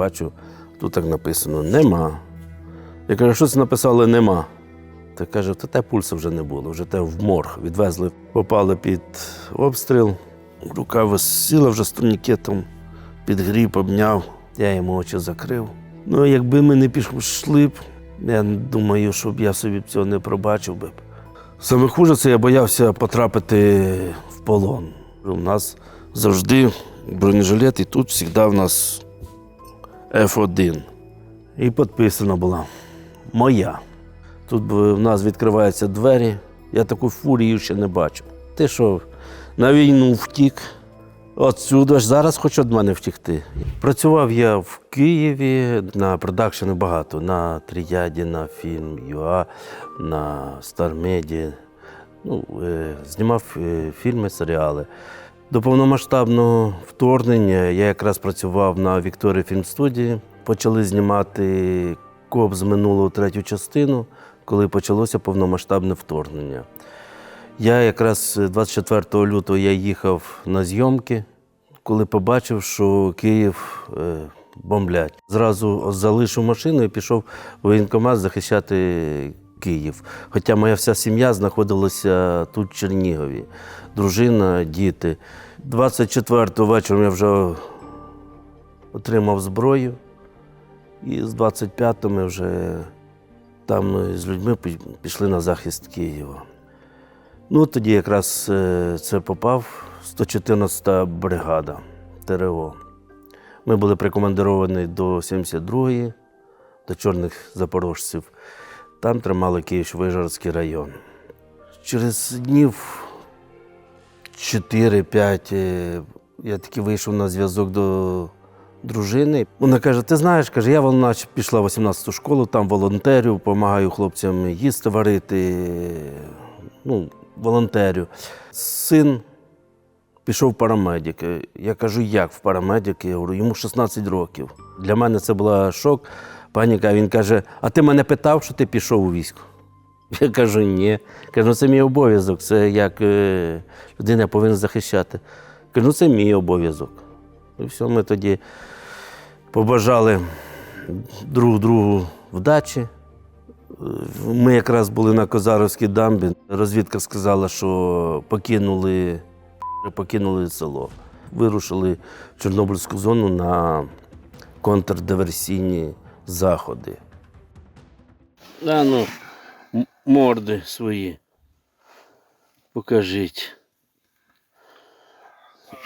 бачу, тут так написано нема. Я кажу, що це написали нема. Та каже, та те пульсу вже не було, вже те в морг. Відвезли, попали під обстріл. Рука висіла вже з турнікетом, підгріб, обняв, я йому очі закрив. Ну, якби ми не пішли б, я думаю, щоб я собі цього не пробачив би. Саме хуже це я боявся потрапити в полон. У нас завжди бронежилет, і тут завжди в нас F1. І підписано було Моя. Тут в нас відкриваються двері. Я таку фурію ще не бачив. Ти що, на війну втік? Отсюди ж зараз хоч від мене втікти. Працював я в Києві на продакшені багато. На Тріяді, на фільм ЮА, на Стармеді. Ну, е, знімав е, фільми, серіали. До повномасштабного вторгнення я якраз працював на Вікторії фільмстудії. Почали знімати коп з минулого третю частину, коли почалося повномасштабне вторгнення. Я якраз 24 лютого я їхав на зйомки, коли побачив, що Київ е, бомблять. Зразу залишив машину і пішов воєнкомат захищати Київ. Хоча моя вся сім'я знаходилася тут, в Чернігові. Дружина, діти. 24-го вечора я вже отримав зброю, і з 25-го ми вже там з людьми пішли на захист Києва. Ну, тоді якраз е, це попав 114-та бригада ТРО. Ми були прикомандировані до 72-ї, до чорних запорожців. Там тримали Київ-Вижгородський район. Через днів 4-5 е, я таки вийшов на зв'язок до дружини. Вона каже: ти знаєш, каже, я вона пішла в 18-ту школу, там волонтерю, допомагаю хлопцям їсти варити. Ну, волонтерю. Син пішов в парамедики. Я кажу, як в парамедики? Я говорю, йому 16 років. Для мене це була шок. Паніка, він каже: А ти мене питав, що ти пішов у військо? Я кажу, ні. Кажу, ну це мій обов'язок. Це як е, людина повинна захищати. Кажу, ну це мій обов'язок. І все, ми тоді побажали друг другу вдачі. Ми якраз були на Козаровській дамбі. Розвідка сказала, що покинули, покинули село. Вирушили в Чорнобильську зону на контрдиверсійні заходи. А ну, морди свої. Покажіть.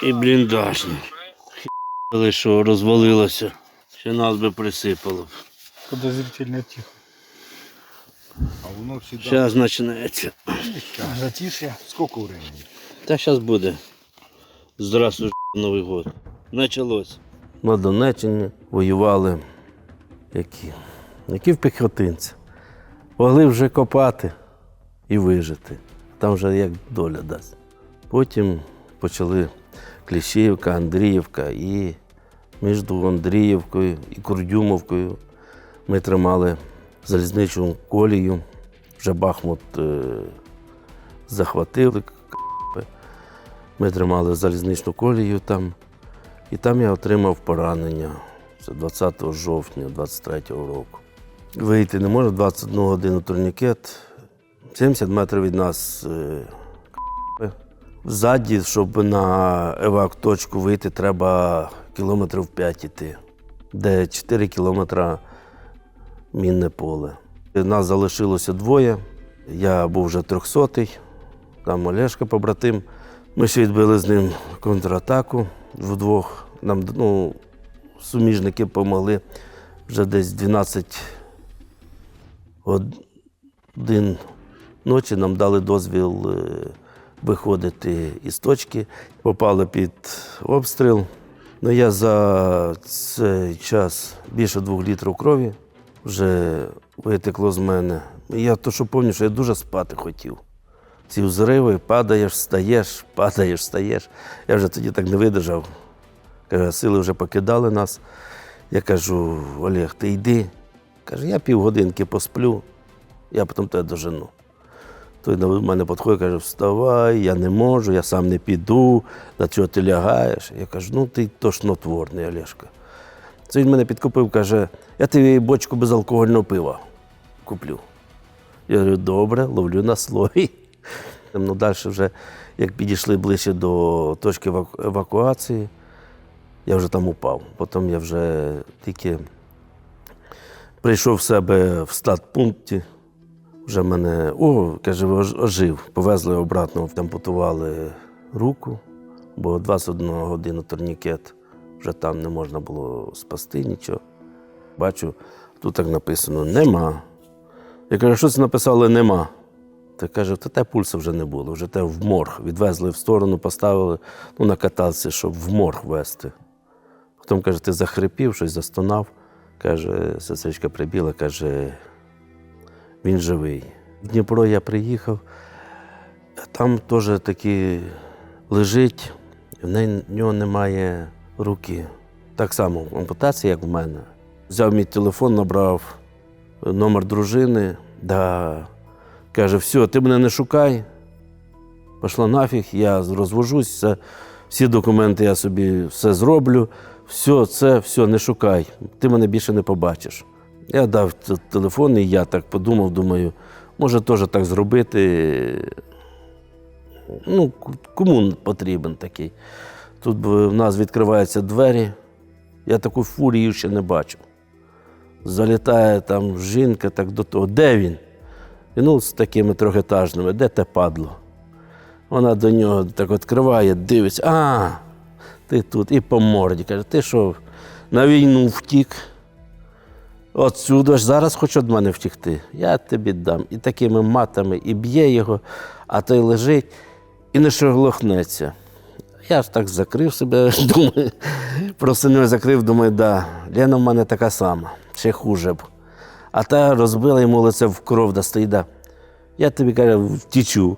І бліндажні. Хі**ли, що розвалилося. Ще нас би присипало. б. Подозрительно тихо. А воно всегда Зараз починається. Затишье. сколько времени? Та зараз буде. Здравствуй, Новий год. Началось. На Донеччині воювали які? Які в піхотинці. Могли вже копати і вижити. Там вже як доля дасть. Потім почали Кліщівка, Андріївка і між Андріївкою і Курдюмовкою ми тримали залізничну колію. Вже Бахмут е, захватили. Ми тримали залізничну колію там, і там я отримав поранення. Це 20 жовтня 23-го року. Вийти не можу, 21 годину турнікет, 70 метрів від нас. е, Ззаді, щоб на евак-точку вийти, треба кілометрів 5 іти, де 4 кілометри мінне поле. Нас залишилося двоє. Я був вже трьохсотий, там Олешка побратим. Ми ще відбили з ним контратаку вдвох. Нам ну, суміжники допомогли вже десь 12 годин ночі нам дали дозвіл е, виходити із точки. Попали під обстріл. Ну, я за цей час більше двох літрів крові вже витекло з мене. Я то, що пам'ятаю, що я дуже спати хотів. Ці взриви, падаєш, встаєш, падаєш, встаєш. Я вже тоді так не видержав. Каже, сили вже покидали нас. Я кажу, Олег, ти йди. Каже, я півгодинки посплю, я потім тебе дожену. Той до мене підходить, каже, вставай, я не можу, я сам не піду, на чого ти лягаєш. Я кажу, ну ти тошнотворний, Олешка. Це він мене підкупив, каже, я тобі бочку безалкогольного пива куплю. Я говорю, добре, ловлю на слові. Ну, далі вже, як підійшли ближче до точки евакуації, я вже там упав. Потім я вже тільки прийшов в себе в статпункті. Вже мене, о, каже, ож- ожив. Повезли обратно, ампутували руку, бо 21 годину турнікет, вже там не можна було спасти нічого. Бачу, тут так написано нема. Я кажу, що це написали нема. Та каже, та те пульсу вже не було, вже те в морг. Відвезли в сторону, поставили ну, на каталці, щоб в морг вести. Потім каже, ти захрипів, щось застонав. Каже, сестричка прибіла, каже, він живий. В Дніпро я приїхав, там теж таки лежить, в нього немає руки. Так само ампутація, як в мене. Взяв мій телефон, набрав номер дружини, да, каже, все, ти мене не шукай. Пішла нафіг, я розвожусь, всі документи я собі все зроблю. Все, це, все, не шукай, ти мене більше не побачиш. Я дав телефон, і я так подумав, думаю, може теж так зробити. Ну, кому потрібен такий? Тут в нас відкриваються двері. Я таку фурію ще не бачив. Залітає там жінка так до того. Де він? І ну, з такими трьохетажними, де те падло? Вона до нього так відкриває, дивиться, а, ти тут, і по морді. Каже, ти що, на війну втік? Отсюди ж зараз хоче від мене втікти. Я тобі дам. І такими матами, і б'є його, а той лежить і не шоглохнеться. Я ж так закрив себе, думаю, просто не закрив, думаю, да, Лена в мене така сама, ще хуже б. А та розбила йому лице в кров да стоїть, да. Я тобі каже, втічу.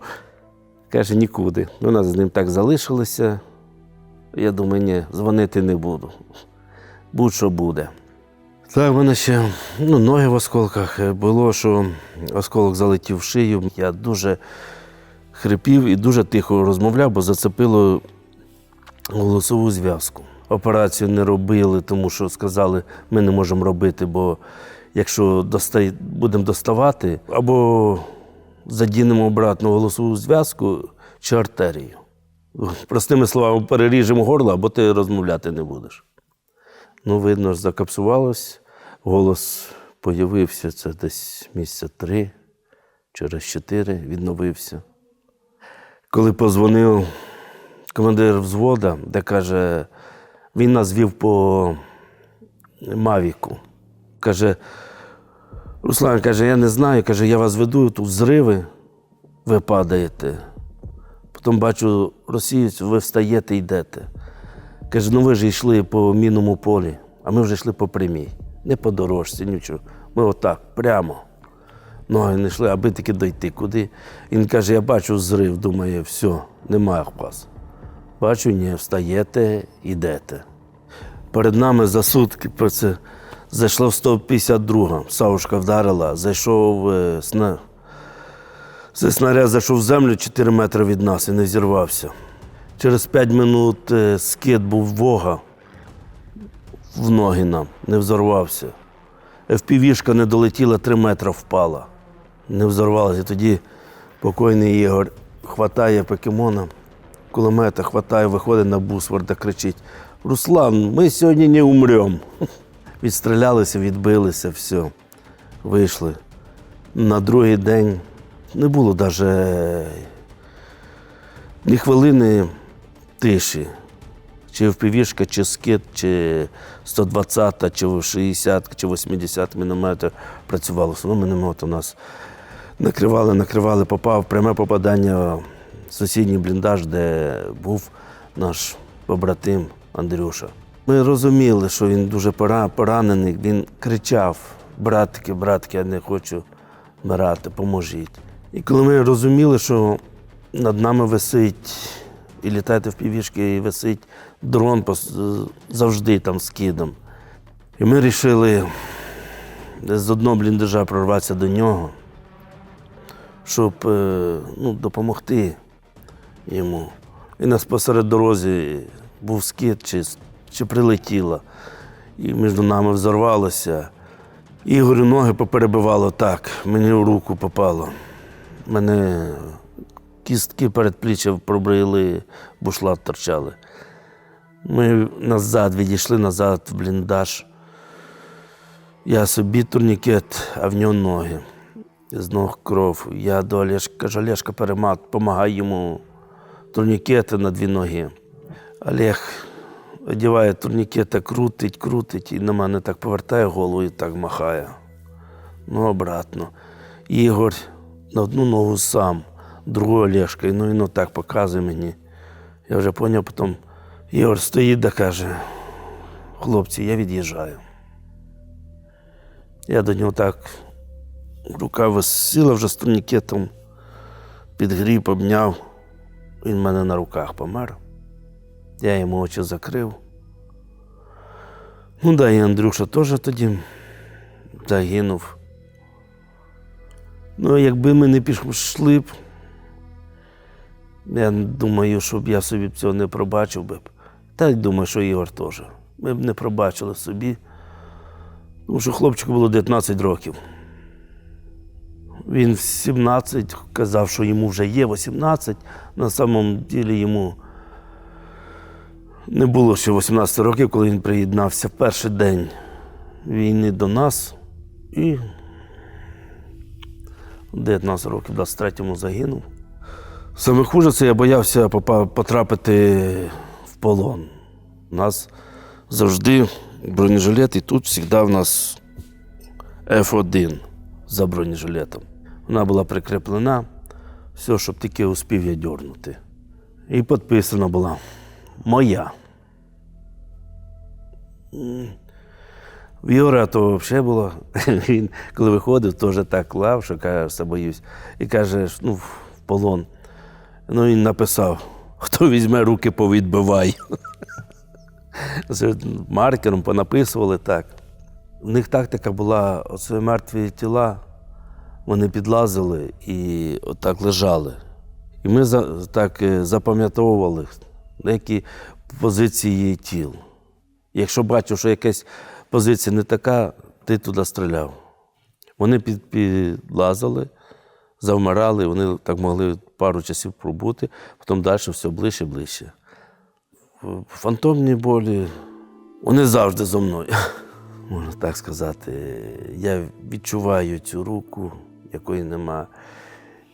Каже, нікуди. Вона з ним так залишилася. Я думаю, ні, дзвонити не буду. Будь-що буде. Так, в мене ще ну, ноги в осколках. Е, Було, що осколок залетів в шию. Я дуже хрипів і дуже тихо розмовляв, бо зацепило голосову зв'язку. Операцію не робили, тому що сказали, ми не можемо робити, бо якщо достай, будемо доставати, або задінемо обратно голосову зв'язку чи артерію. Простими словами, переріжемо горло, або ти розмовляти не будеш. Ну, видно ж, закапсувалось. Голос появився це десь місяця три, через чотири відновився. Коли позвонив командир взвода, де каже, він нас вів по Мавіку. Каже, Руслан каже, я не знаю, каже, я вас веду, тут зриви, ви падаєте. Потім бачу росієць, ви встаєте йдете. Каже, ну ви ж йшли по мінному полі, а ми вже йшли по прямій. Не по дорожці, нічого. Ми отак, прямо. Ноги не йшли, аби таки дойти. Куди? Він каже, я бачу зрив, думає, все, немає вас. Бачу, ні, встаєте, йдете. Перед нами за сутки про це зайшло в 152 Савушка вдарила, зайшов е, сна... Цей снаряд зайшов в землю 4 метри від нас і не зірвався. Через 5 минут е, скид був вога в ноги нам, не взорвався. FPV-шка не долетіла, 3 метри впала. Не взорвалася. Тоді покойний Ігор хватає покемона, кулемета, хватає, виходить на бусварда, кричить: Руслан, ми сьогодні не умремо. Відстрілялися, відбилися, все. Вийшли. На другий день не було навіть ні хвилини тиші. Чи впівішка, чи скид, чи 120, чи 60, чи 80 мінометр працювало. Все одно міномет у нас накривали, накривали, попав пряме попадання в сусідній бліндаж, де був наш побратим Андрюша. Ми розуміли, що він дуже поранений. Він кричав: братки, братки, я не хочу вмирати, поможіть. І коли ми розуміли, що над нами висить і літати в півішки, і висить дрон завжди там з. І ми вирішили з одного бліндажа прорватися до нього, щоб е, ну, допомогти йому. І нас посеред дорозі був скид чи, чи прилетіло. і між нами взорвалося. Ігорю ноги поперебивало так, мені в руку попало. Мене кістки передпліччя пробрили, бушлат торчали. Ми назад відійшли назад в бліндаж. Я собі турнікет, а в нього ноги. З ног кров. Я до Олешка, кажу, Олешка, перемат, помагай йому турнікети на дві ноги. Олег одягає турнікети, крутить, крутить, і на мене так повертає голову і так махає. Ну, обратно. Ігор на одну ногу сам, другу Олешка, ну він так показує мені. Я вже зрозумів, потім Ігор стоїть да каже, хлопці, я від'їжджаю. Я до нього так, рука висіла вже з турнікетом, підгріб, обняв. Він в мене на руках помер. Я йому очі закрив. Ну да, і Андрюша теж тоді загинув. Ну, якби ми не пішли б, я думаю, щоб я собі цього не пробачив би. б. Та й думаю, що Ігор теж. Ми б не пробачили собі. Тому що хлопчику було 19 років. Він в 17 казав, що йому вже є 18. На самом ділі йому не було ще 18 років, коли він приєднався в перший день війни до нас. І 19 років, в 23-му загинув. Саме хуже це я боявся потрапити в полон. У нас завжди бронежилет, і тут завжди в нас F1 за бронежилетом. Вона була прикріплена, все, щоб тільки успів я дьорнути. І підписана була моя. В Юра то взагалі було. Він, коли виходив, теж так клав, що каже, боюсь. І каже, ну, в полон. Ну, він написав: хто візьме руки, повідбивай. Це маркером понаписували так. У них тактика була: оце мертві тіла, вони підлазили і отак лежали. І ми так е, запам'ятовували деякі позиції тіл. Якщо бачив, що якась позиція не така, ти туди стріляв. Вони під, підлазили, завмирали, вони так могли пару часів пробути, потім далі все ближче і ближче. Фантомні болі, вони завжди зо мною. Можна так сказати. Я відчуваю цю руку, якої нема.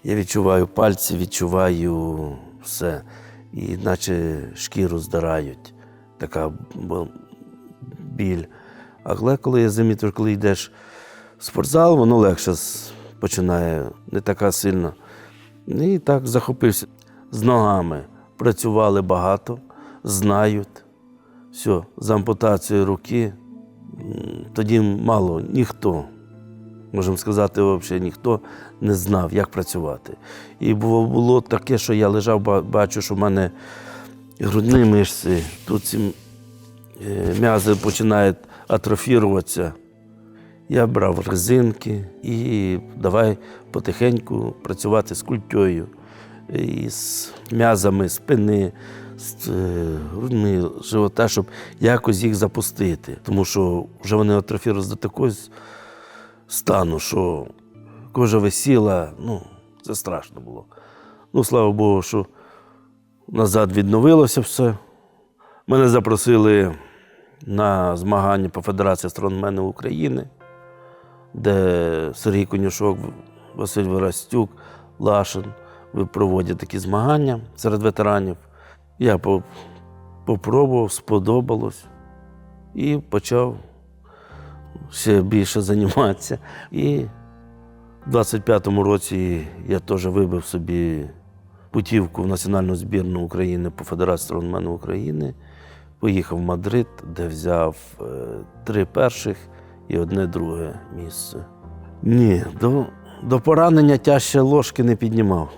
Я відчуваю пальці, відчуваю все. І наче шкіру здирають. Така біль. Але коли я замітив, коли йдеш в спортзал, воно легше починає, не така сильна. І так захопився. З ногами працювали багато, знають. Все, з ампутацією руки. Тоді мало ніхто, можемо сказати, взагалі ніхто не знав, як працювати. І було, було таке, що я лежав, бачу, що в мене грудні мишці, тут ці е, м'язи починають атрофіруватися. Я брав резинки і давай потихеньку працювати з культєю, з м'язами спини, з е, грудьми, живота, щоб якось їх запустити. Тому що вже вони атрофірувалися до такого стану, що кожа висіла, ну, це страшно було. Ну, слава Богу, що назад відновилося все. Мене запросили на змагання по Федерації стронгменів України, де Сергій Конюшок, Василь Верастюк, Лашин проводять такі змагання серед ветеранів. Я по- попробував, сподобалось і почав ще більше займатися. І в 25-му році я теж вибив собі путівку в національну збірну України по Федерації стронгменів України. Поїхав в Мадрид, де взяв е, три перших і одне друге місце. Ні, до, до поранення тяжче ложки не піднімав.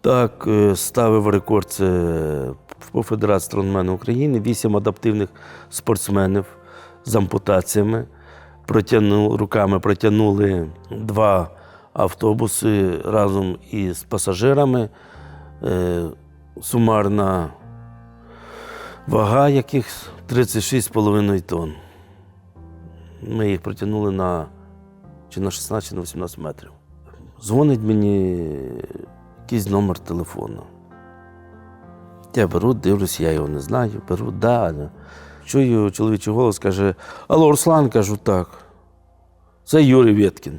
Так, е, ставив рекорд це по Федерації стронгменів України. Вісім адаптивних спортсменів з ампутаціями. Протягну, руками протягнули два автобуси разом із пасажирами. Е, Сумарна вага яких 36,5 тонн. Ми їх притягнули на чи на 16, чи на 18 метрів. Дзвонить мені якийсь номер телефону. Я беру, дивлюсь, я його не знаю, беру, да. Чую чоловічий голос, каже: Алло, Руслан, кажу, так. Це Юрій Веткін.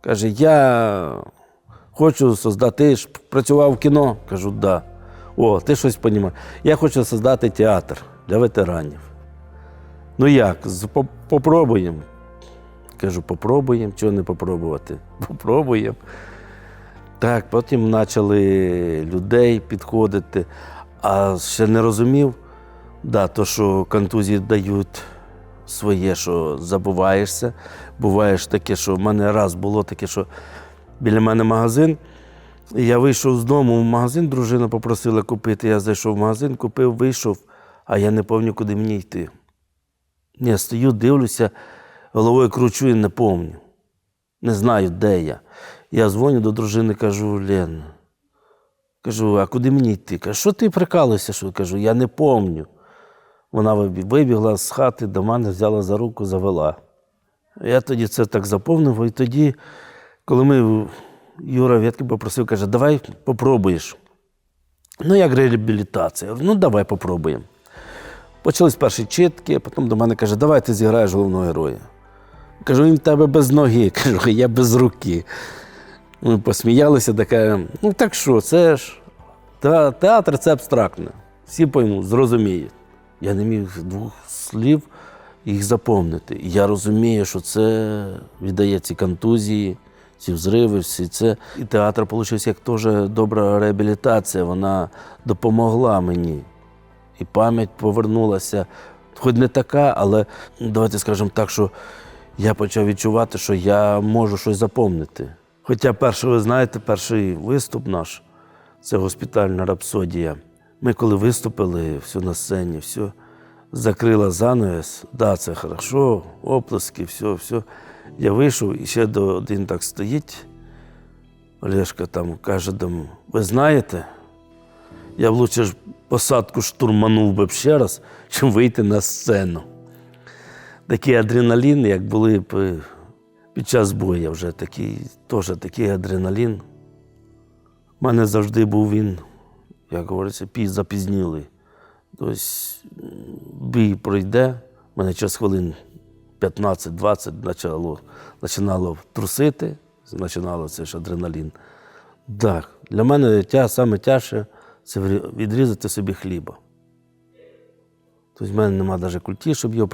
Каже, я хочу создати. Працював в кіно? Кажу, да. О, ти щось розумієш. Я хочу создати театр для ветеранів. Ну як, попробуємо. Кажу, попробуємо, чого не попробувати? Попробуємо. Так, потім почали людей підходити, а ще не розумів, да, то, що контузії дають своє, що забуваєшся. Буває таке, що в мене раз було таке, що біля мене магазин. Я вийшов з дому в магазин, дружина попросила купити. Я зайшов в магазин, купив, вийшов, а я не пам'ятаю, куди мені йти. Я стою, дивлюся, головою кручу і не пам'ятаю. Не знаю, де я. Я дзвоню до дружини, кажу, Лен, кажу, а куди мені йти? Каже, що ти прикалуєшся? Що? Кажу, я не пам'ятаю. Вона вибігла з хати до мене, взяла за руку, завела. Я тоді це так заповнив, і тоді, коли ми, Юра Вєткін попросив, каже, давай попробуєш. Ну, як реабілітація. Ну, давай попробуємо. Почались перші читки, а потім до мене каже, давай ти зіграєш головного героя. Кажу, він в тебе без ноги, кажу, я без руки. Ми посміялися, така, ну так що, це ж театр це абстрактне. Всі поймуть, зрозуміють. Я не міг двох слів їх заповнити. Я розумію, що це віддає ці контузії, ці взриви, всі це. І театр вийшов як теж добра реабілітація. Вона допомогла мені. І пам'ять повернулася. Хоч не така, але давайте скажемо так, що я почав відчувати, що я можу щось запомнити. Хоча перший, ви знаєте, перший виступ наш це госпітальна рапсодія. Ми коли виступили, все на сцені, все закрила занавес. Да, це хорошо, оплески, все, все. Я вийшов і ще до один так стоїть. Олешка там каже, ви знаєте, я б лучше ж посадку штурманув би ще раз, чим вийти на сцену. Такий адреналін, як були е, під час бою вже такий, теж такий адреналін. У мене завжди був він, як говориться, запізнілий. Тобто бій пройде, в мене час хвилин 15-20 почало, починало трусити, починало це ж адреналін. Так, для мене тя, саме тяжче це відрізати собі хліба. Тобто в мене немає навіть культі, щоб його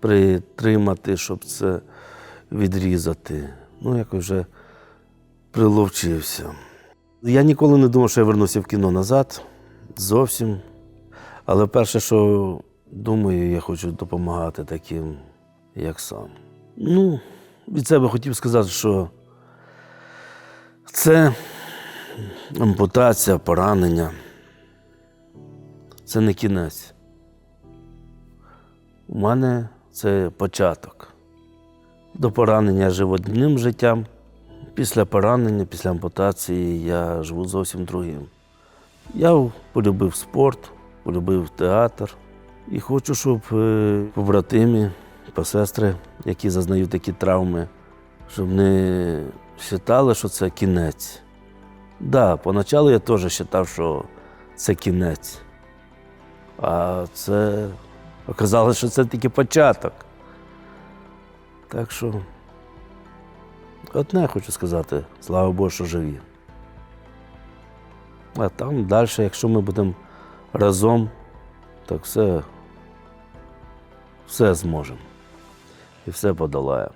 притримати, щоб це відрізати. Ну, якось вже приловчився. Я ніколи не думав, що я вернуся в кіно назад. Зовсім. Але перше, що думаю, я хочу допомагати таким, як сам. Ну, від себе хотів сказати, що це ампутація, поранення. Це не кінець. У мене це початок. До поранення я жив одним життям. Після поранення, після ампутації я живу зовсім другим. Я полюбив спорт, полюбив театр і хочу, щоб е, побратимі, посестри, які зазнають такі травми, щоб не вважали, що це кінець. Так, да, поначалу я теж вважав, що це кінець. А це оказалося, що це тільки початок. Так що одне хочу сказати, слава Богу, що живі. А там далі, якщо ми будемо разом, так все, все зможемо. І все подолаємо.